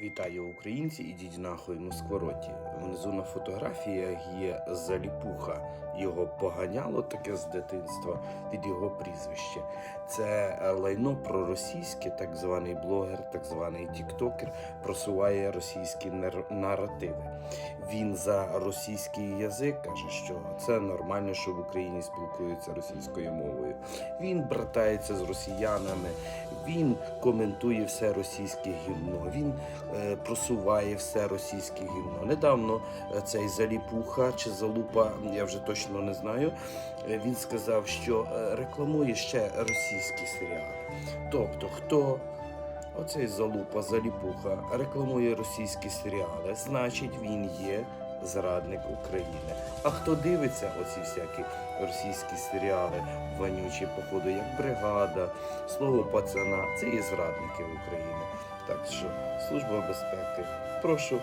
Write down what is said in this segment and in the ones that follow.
Вітаю українці, ідіть нахуй на сквороті. Внизу на фотографіях є заліпуха. Його поганяло таке з дитинства від його прізвища. Це е, лайно проросійське, так званий блогер, так званий тіктокер, просуває російські нар- наративи. Він за російський язик каже, що це нормально, що в Україні спілкуються російською мовою. Він братається з росіянами, він коментує все російське гімно. Він просуває все російське гімно. Недавно е, цей заліпуха чи залупа, я вже точно не знаю. е, Він сказав, що е, рекламує ще російські серіали. Тобто, хто оцей залупа, заліпуха рекламує російські серіали, значить він є зрадник України. А хто дивиться оці всякі російські серіали, вонючі, походу, як бригада, слово пацана, це і зрадники України. Так що, служба безпеки, прошу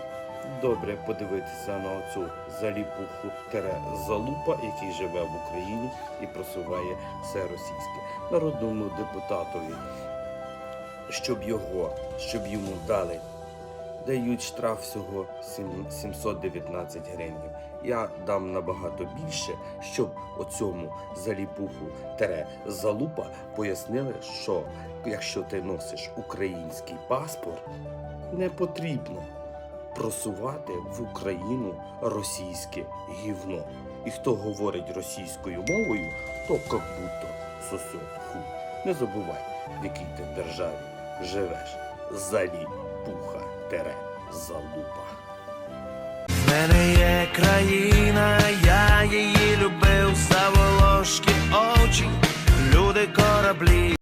добре подивитися на оцю заліпуху тере залупа, який живе в Україні і просуває все російське. Народному депутатові, щоб його, щоб йому дали. Дають штраф всього 719 гривень. Я дам набагато більше, щоб оцьому заліпуху тере залупа пояснили, що якщо ти носиш український паспорт, не потрібно просувати в Україну російське гівно. І хто говорить російською мовою, то як будто сосет хуй. Не забувай, в якій ти державі живеш. Заліпуха тере залупа. В мене є країна,